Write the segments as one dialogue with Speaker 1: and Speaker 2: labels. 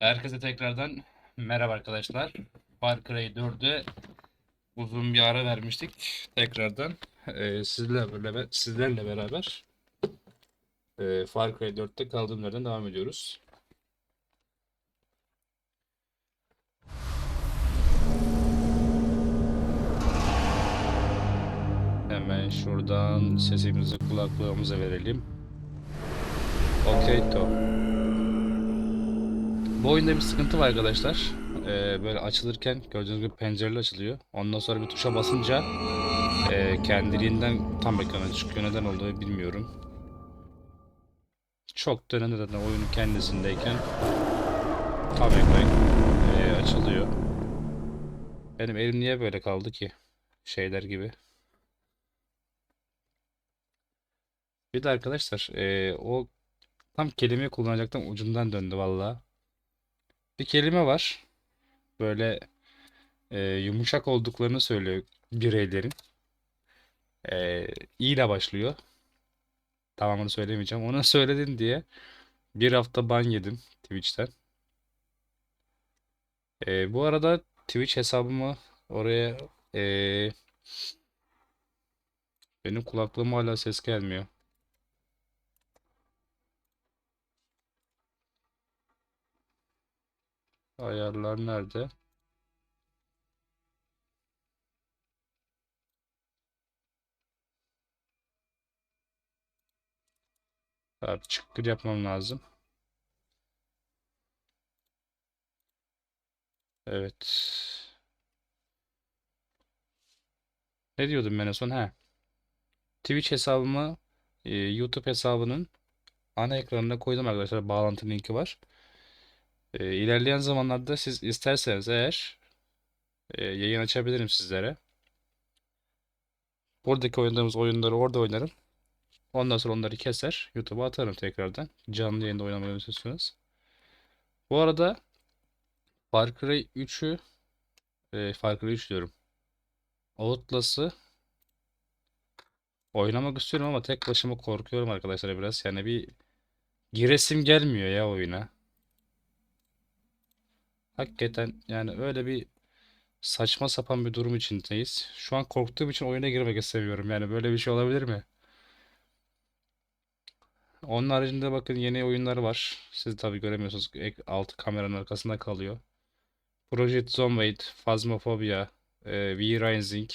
Speaker 1: Herkese tekrardan merhaba arkadaşlar. Far Cry 4'e uzun bir ara vermiştik. Tekrardan e, sizlerle, sizlerle beraber e, Far Cry 4'te kaldığım yerden devam ediyoruz. Hemen şuradan sesimizi kulaklığımıza verelim. Okey to. Bu oyunda bir sıkıntı var arkadaşlar. Ee, böyle açılırken gördüğünüz gibi pencereler açılıyor. Ondan sonra bir tuşa basınca e, kendiliğinden tam ekrana çıkıyor. Neden olduğunu bilmiyorum. Çok dönen neden oyunun kendisindeyken tam ekran e, açılıyor. Benim elim niye böyle kaldı ki? Şeyler gibi. Bir de arkadaşlar e, o tam kelimeyi kullanacaktım ucundan döndü vallahi. Bir kelime var. Böyle e, yumuşak olduklarını söylüyor bireylerin. E, i ile başlıyor. Tamamını söylemeyeceğim. Onu söyledin diye bir hafta ban yedim Twitch'ten. E, bu arada Twitch hesabımı oraya e, benim kulaklığıma hala ses gelmiyor. Ayarlar nerede? Abi çıkır yapmam lazım. Evet. Ne diyordum ben en son? He. Twitch hesabımı e, YouTube hesabının ana ekranına koydum arkadaşlar. Bağlantı linki var. E, ilerleyen zamanlarda siz isterseniz eğer e, yayın açabilirim sizlere. Buradaki oynadığımız oyunları orada oynarım. Ondan sonra onları keser. YouTube'a atarım tekrardan. Canlı yayında oynamayı istiyorsanız. Bu arada Far Cry 3'ü e, Far Cry 3 diyorum. Outlast'ı oynamak istiyorum ama tek başıma korkuyorum arkadaşlar biraz. Yani bir giresim gelmiyor ya oyuna. Hakikaten yani öyle bir saçma sapan bir durum içindeyiz. Şu an korktuğum için oyuna girmek istemiyorum. Yani böyle bir şey olabilir mi? Onun haricinde bakın yeni oyunlar var. Siz tabii göremiyorsunuz. Altı kameranın arkasında kalıyor. Project Zomboid, Phasmophobia, e, V-Rising.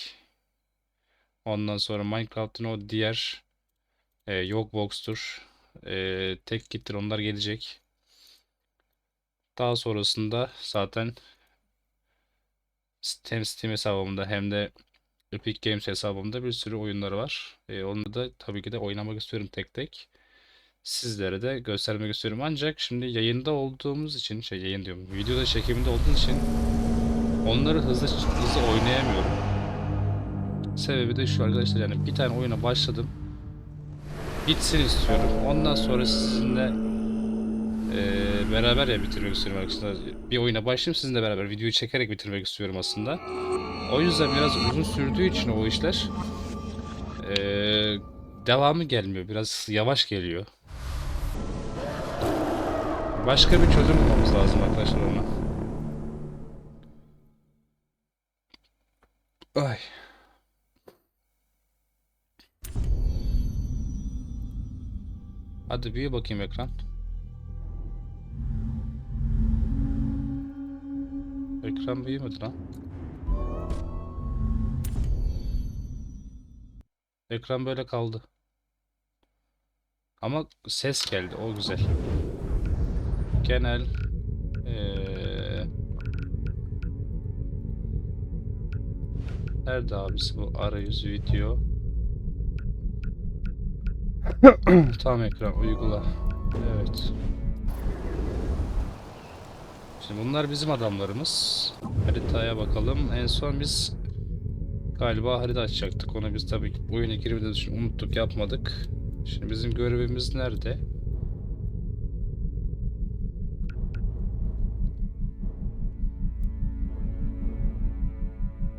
Speaker 1: Ondan sonra Minecraft'ın o diğer e, Yogbox'tur. E, tek kittir onlar gelecek. Daha sonrasında zaten Steam, Steam hesabımda hem de Epic Games hesabımda bir sürü oyunları var. E, onu da tabii ki de oynamak istiyorum tek tek. Sizlere de göstermek istiyorum. Ancak şimdi yayında olduğumuz için, şey yayın diyorum, videoda çekiminde olduğu için onları hızlı hızlı oynayamıyorum. Sebebi de şu arkadaşlar yani bir tane oyuna başladım. Bitsin istiyorum. Ondan sonra sizinle eee, beraber ya bitirmek istiyorum arkadaşlar. Bir oyuna başlayayım sizinle beraber videoyu çekerek bitirmek istiyorum aslında. O yüzden biraz uzun sürdüğü için o işler eee, devamı gelmiyor. Biraz yavaş geliyor. Başka bir çözüm bulmamız lazım arkadaşlar ona. Ay. Hadi büyü bakayım ekran. Ekran büyümedi lan. Ekran böyle kaldı. Ama ses geldi. O güzel. Genel eee Nerede abisi bu arayüz video? Tam ekran uygula. Evet. Şimdi bunlar bizim adamlarımız. Haritaya bakalım. En son biz galiba harita açacaktık. Onu biz tabii oyuna girmeden için unuttuk yapmadık. Şimdi bizim görevimiz nerede?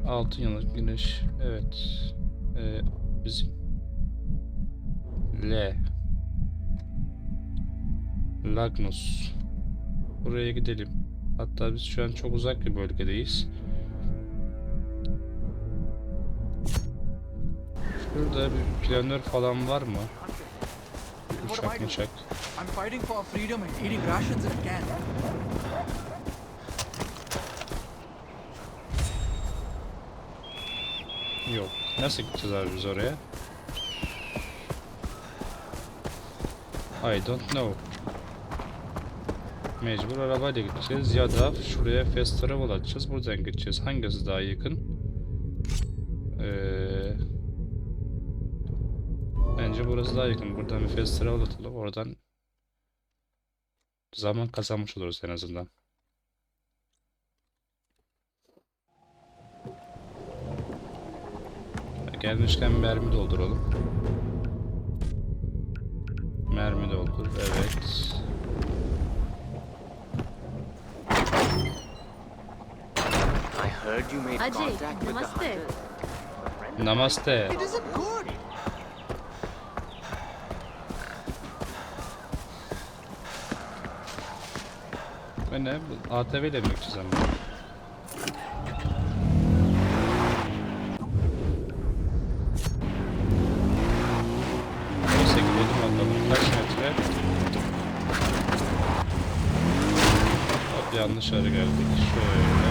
Speaker 1: Altın yanık güneş. Evet. Ee, bizim L. Lagnus. Buraya gidelim. Hatta biz şu an çok uzak bir bölgedeyiz. Şurada bir planör falan var mı? Bir Uçak uçak. Yok. Nasıl gideceğiz abi biz oraya? I don't know. Mecbur arabayla gideceğiz ya da şuraya fast travel açacağız. Buradan gideceğiz. Hangisi daha yakın? Ee, bence burası daha yakın. Buradan bir fast travel atalım. Oradan zaman kazanmış oluruz en azından. Gelmişken mermi dolduralım. Mermi doldur, evet.
Speaker 2: Heard you made
Speaker 3: Ajay,
Speaker 2: contact with the
Speaker 3: namaste.
Speaker 2: hunter.
Speaker 1: Namaste.
Speaker 4: It isn't good.
Speaker 1: Ve ne? Bu ATV ile mi gideceğiz ama? Neyse gidelim bakalım. Kaç metre? Hop yanlış yere geldik. Şöyle.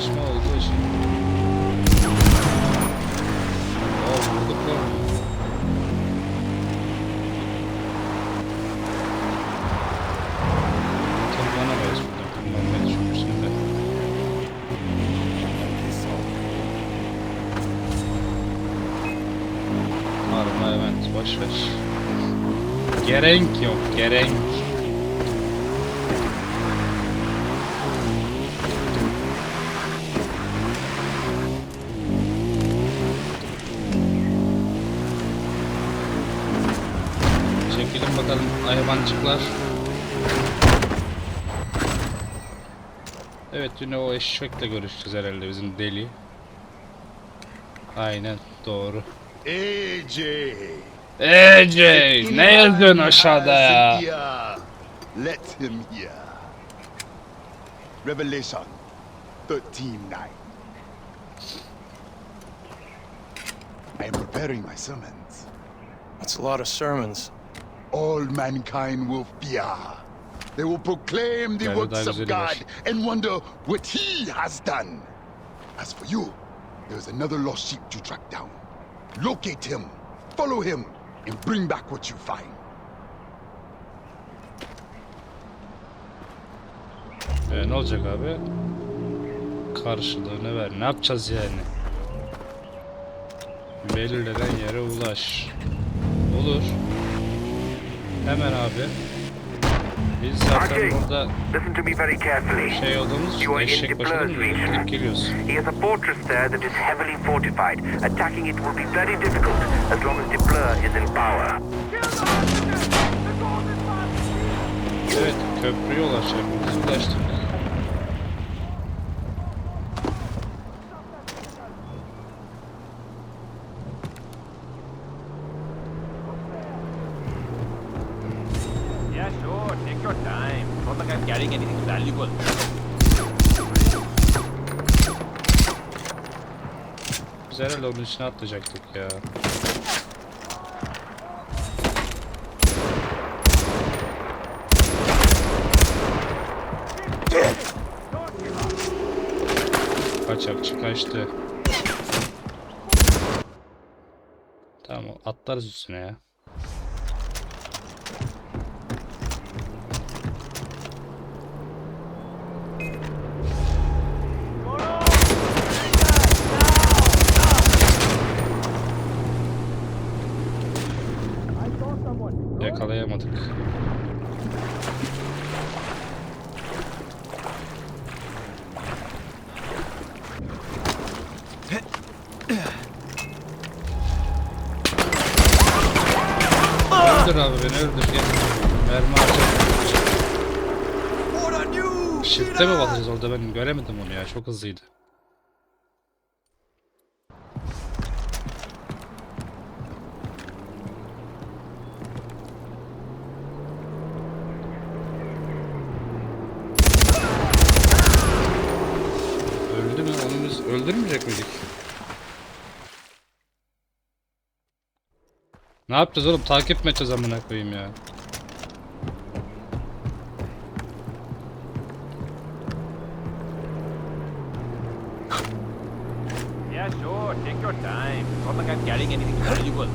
Speaker 1: Doğmaşma olduğu için Aa vurduk lan. Tırmanamayız burada. Tırmanmayı çünkü şimdi. Boş ver. Gerek yok gerek. Bakalım hayvancıklar. Evet yine o eşekle görüşeceğiz herhalde bizim deli. Aynen doğru.
Speaker 5: AJ.
Speaker 1: AJ ne yazıyorsun aşağıda ya?
Speaker 5: Let him hear. Revelation 13:9. I am preparing my sermons.
Speaker 6: That's a lot of sermons.
Speaker 5: All mankind will fear. They will proclaim the works of God and wonder what He has done. As for you, there is another lost sheep to track down. Locate him, follow him, and bring back what you find.
Speaker 1: Ee, ne olacak abi? Karşılığını ver. Ne yapacağız yani? Belirlenen yere ulaş. Olur. Hemen abi. Biz zaten burada
Speaker 7: Listen to me very carefully.
Speaker 1: şey olduğumuz için
Speaker 7: You are in
Speaker 1: eşek başında
Speaker 7: region.
Speaker 1: gidip geliyoruz.
Speaker 7: He has a fortress there that is heavily fortified. Attacking it will be very difficult as long as the Blur is in power.
Speaker 1: Evet köprüye ulaşacak. Biz ulaştık. Biz herhalde onun içine atlayacaktık ya. Kaçakçı kaçtı. Tamam atlarız üstüne ya. Yakalayamadık. öldür abi beni öldür gel. Mermi
Speaker 4: you?
Speaker 1: Shift'e mi basacağız orada ben göremedim onu ya çok hızlıydı. Öldü mü? Onu biz öldürmeyecek miydik? Ne yapacağız oğlum? Takip mi edeceğiz amına koyayım ya?
Speaker 8: Yeah, sure. Take your time. Not like I'm carrying anything valuable.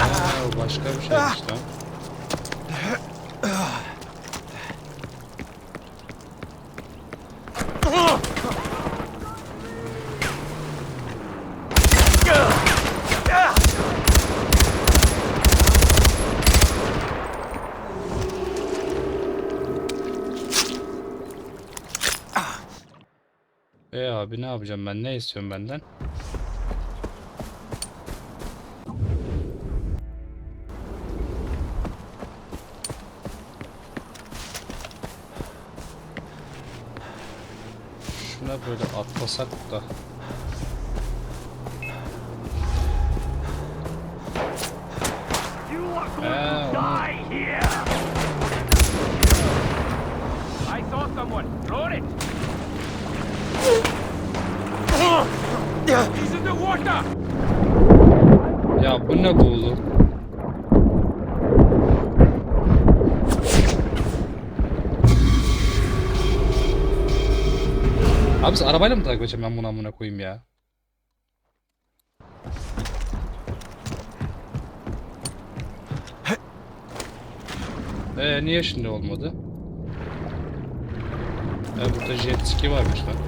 Speaker 1: Aa, başka bir şeymiş lan. Abi ne yapacağım ben? Ne istiyorum benden? Şuna böyle atlasak da.
Speaker 7: Here!
Speaker 8: I saw someone. Throw it.
Speaker 1: Ya bu ne buğulu? Abi biz arabayla mı takip edeceğim ben bunu amına koyayım ya? Ee niye şimdi olmadı? E burada jet ski varmış lan.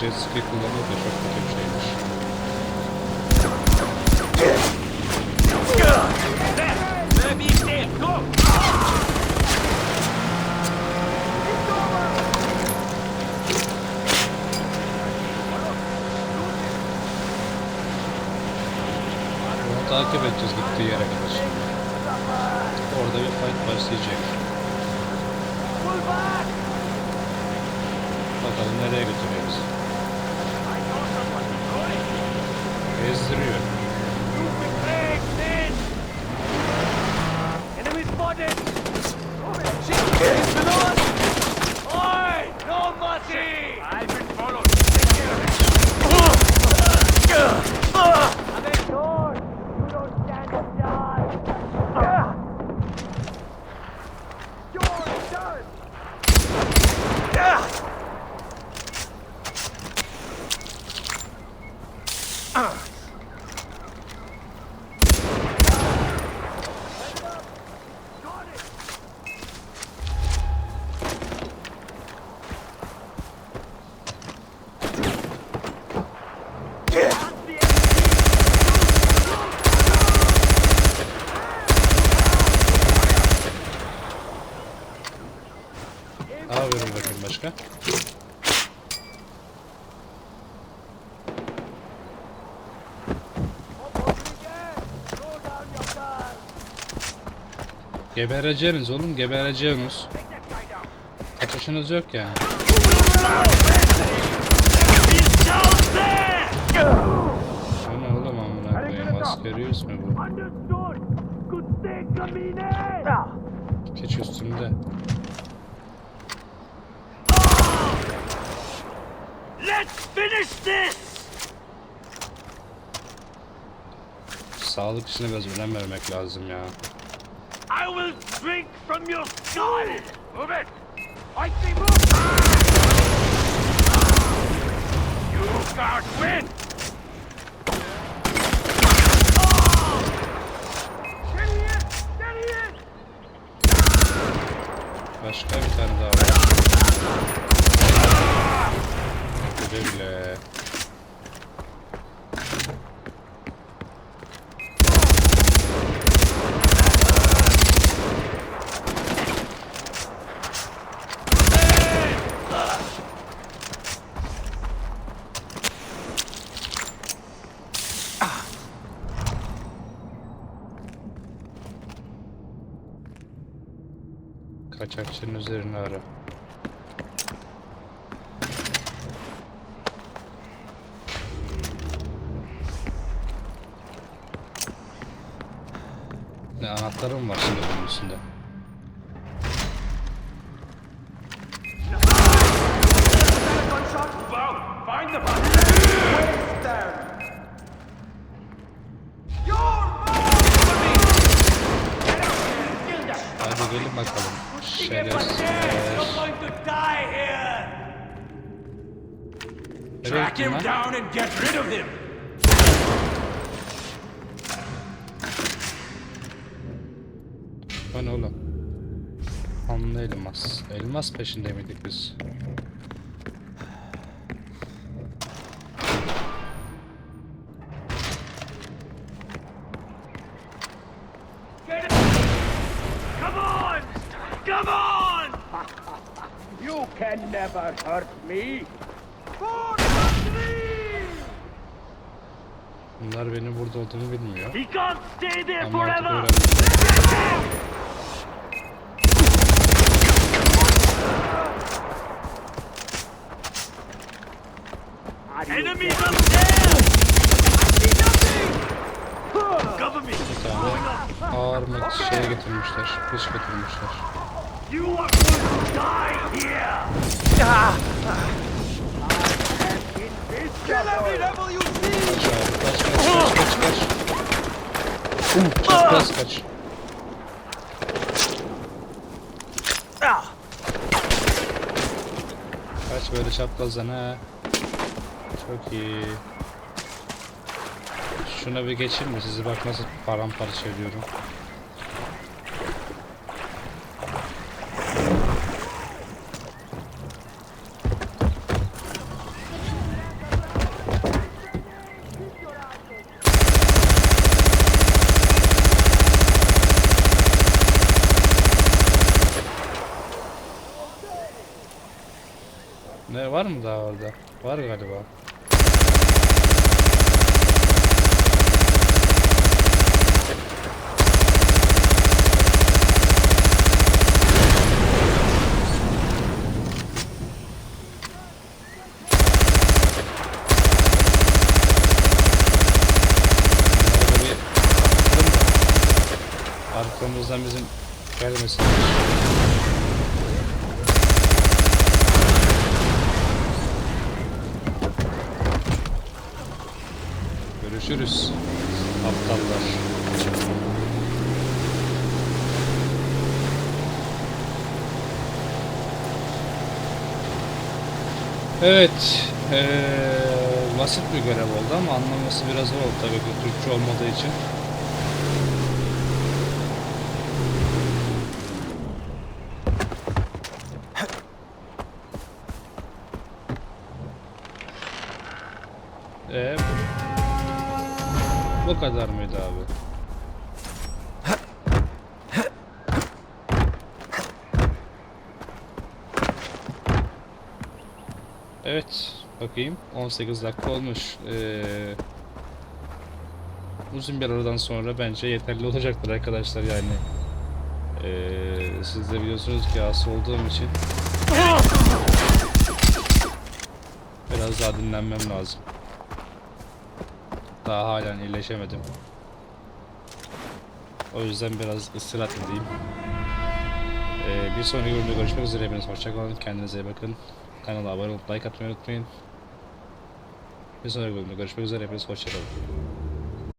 Speaker 1: Jet kullanmak da çok kötü bir şeymiş. Onu takip edeceğiz gittiği yere kadar. Başlayacak. Bakalım nereye götürüyor bizi. Gezdiriyor. Gebereceğiniz oğlum gebereceğiniz. Ateşiniz yok yani. Bu ne oğlum amına koyayım askeri yüz mü bu? Keçi üstümde.
Speaker 7: Let's finish this!
Speaker 1: Sağlık işine biraz önem vermek lazım ya.
Speaker 7: I will drink from your skull! Move it! I say move! You can't win!
Speaker 1: Başka bir tane daha var. Güle güle. Kaçakçının üzerine ara. Ne anahtarım var şimdi bunun üstünde.
Speaker 8: Move out! Find the body!
Speaker 1: Hadi gelin bakalım.
Speaker 8: Get back there!
Speaker 1: Şerefsizler.
Speaker 8: You're going to die here!
Speaker 1: Nereye
Speaker 8: Track him down and get rid of him!
Speaker 1: Bu ne oğlum? Kanlı elmas. Elmas peşinde miydik biz?
Speaker 8: Come on! Come on!
Speaker 7: You can never hurt me.
Speaker 1: Bunlar benim burada olduğumu bilmiyor.
Speaker 8: He can't stay there
Speaker 1: Ama artık
Speaker 8: forever! Enemies up there! Cover me!
Speaker 1: Bir tane ağır mek şey getirmişler. Kılıç getirmişler.
Speaker 8: You are going to die here!
Speaker 4: Kill every rebel you see!
Speaker 1: Kaç kaç kaç kaç. Uh, kaç kaç kaç. Kaç böyle çaprazdan ha. Çok iyi. Şuna bir geçeyim mi? Sizi bak nasıl paramparça ediyorum. Ne var mı daha orada? Var galiba. Arkamızdan bizim gelmesin. Görüşürüz. Aptallar. Evet. Eee basit bir görev oldu ama anlaması biraz zor oldu tabii ki Türkçe olmadığı için. Evet, bakayım. 18 dakika olmuş. Ee, uzun bir aradan sonra bence yeterli olacaktır arkadaşlar yani. Ee, siz de biliyorsunuz ki hasta olduğum için biraz daha dinlenmem lazım. Daha halen iyileşemedim. O yüzden biraz istirahat edeyim. Ee, bir sonraki bölümde görüşmek üzere. Hepiniz hoşçakalın. Kendinize iyi bakın. Kanala abone olup like atmayı unutmayın. Bir sonraki bölümde görüşmek üzere. Hepiniz hoşçakalın.